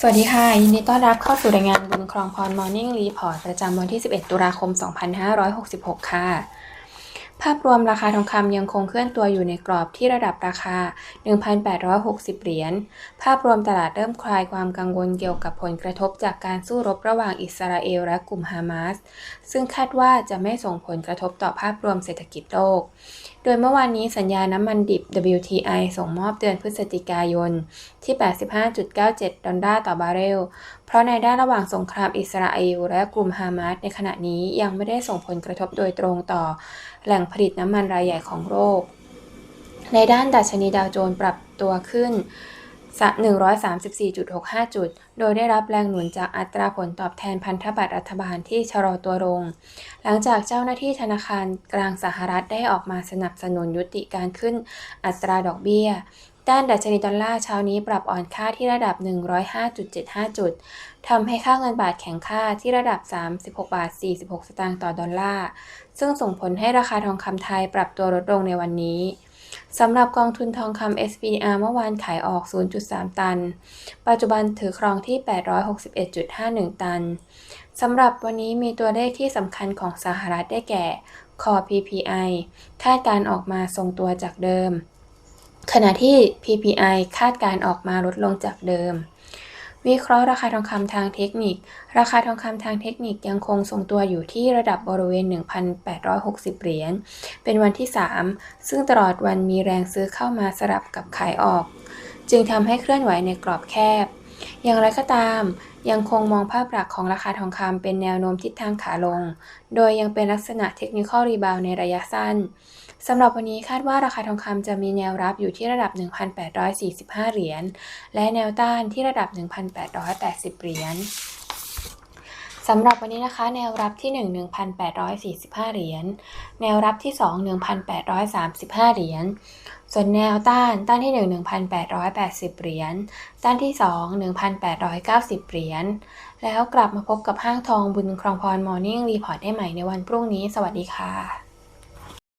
สวัสดีค่ะ ยินดีต้อนรับเข้าสู่รายงานบุญครองพร Morning Report ประจำวันที่ 11 ตุลาคม 2566 ค่ะ ภาพรวมราคาทองคำยังคงเคลื่อนตัวอยู่ในกรอบที่ระดับราคา 1,860 เหรียญ ภาพรวมตลาดเริ่มคลายความกังวลเกี่ยวกับผลกระทบจากการสู้รบระหว่างอิสราเอลและกลุ่มฮามาส ซึ่งคาดว่าจะไม่ส่งผลกระทบต่อภาพรวมเศรษฐกิจโลก โดยเมื่อวานนี้สัญญาน้ำมันดิบ WTI ส่งมอบเดือนพฤศจิกายนที่ 85.97 ดอลลาร์ต่อบาร์เรล เพราะในด้านระหว่างสงครามอิสราเอลและกลุ่มฮามาสในขณะนี้ยังไม่ได้ส่งผลกระทบโดยตรงต่อแหล่งผลิตน้ำมันรายใหญ่ของโลก ในด้านดัชนีดาวโจนส์ปรับตัวขึ้น 134.65 จุด โดยได้รับแรงหนุนจากอัตราผลตอบแทนพันธบัตรรัฐบาลที่ชะลอตัวลง หลังจากเจ้าหน้าที่ธนาคารกลางสหรัฐได้ออกมาสนับสนุนยุติการขึ้นอัตราดอกเบี้ย ด้านดัชนีดอลลาร์เช้านี้ปรับอ่อนค่าที่ระดับ 105.75 จุด ทำให้ค่าเงินบาทแข็งค่าที่ระดับ 36 บาท 46 สตางค์ต่อดอลลาร์ ซึ่งส่งผลให้ราคาทองคำไทยปรับตัวลดลงในวันนี้สำหรับกองทุนทองคำ SPDR เมื่อวานขายออก 0.3 ตัน ปัจจุบันถือครองที่ 861.51 ตัน สำหรับวันนี้มีตัวเลขที่สำคัญของสหรัฐได้แก่ Core PPI คาดการออกมาทรงตัวจากเดิม ขณะที่ PPI คาดการออกมาลดลงจากเดิม วิเคราะห์ราคาทองคำทางเทคนิค ราคาทองคำทางเทคนิคยังคงทรงตัวอยู่ที่ระดับบริเวณ 1,860 เหรียญ เป็นวันที่ 3 ซึ่งตลอดวันมีแรงซื้อเข้ามาสลับกับขายออก จึงทำให้เคลื่อนไหวในกรอบแคบ อย่างไรก็ตาม ยังคงมองภาพหลักของราคาทองคำเป็นแนวโน้มทิศทางขาลง โดยยังเป็นลักษณะเทคนิคอลรีบาวในระยะสั้นสำหรับวันนี้คาดว่าราคาทองคำจะมีแนวรับอยู่ที่ระดับ 1,845 เหรียญ และแนวต้านที่ระดับ 1,880 เหรียญ สำหรับวันนี้นะคะ แนวรับที่ 1 1,845 เหรียญ แนวรับที่ 2 1,835 เหรียญ ส่วนแนวต้าน ต้านที่ 1 1,880 เหรียญ ต้านที่ 2 1,890 เหรียญ แล้วกลับมาพบกับห้างทองบุญครองพรมอร์นิ่งรีพอร์ตได้ใหม่ในวันพรุ่งนี้ สวัสดีค่ะ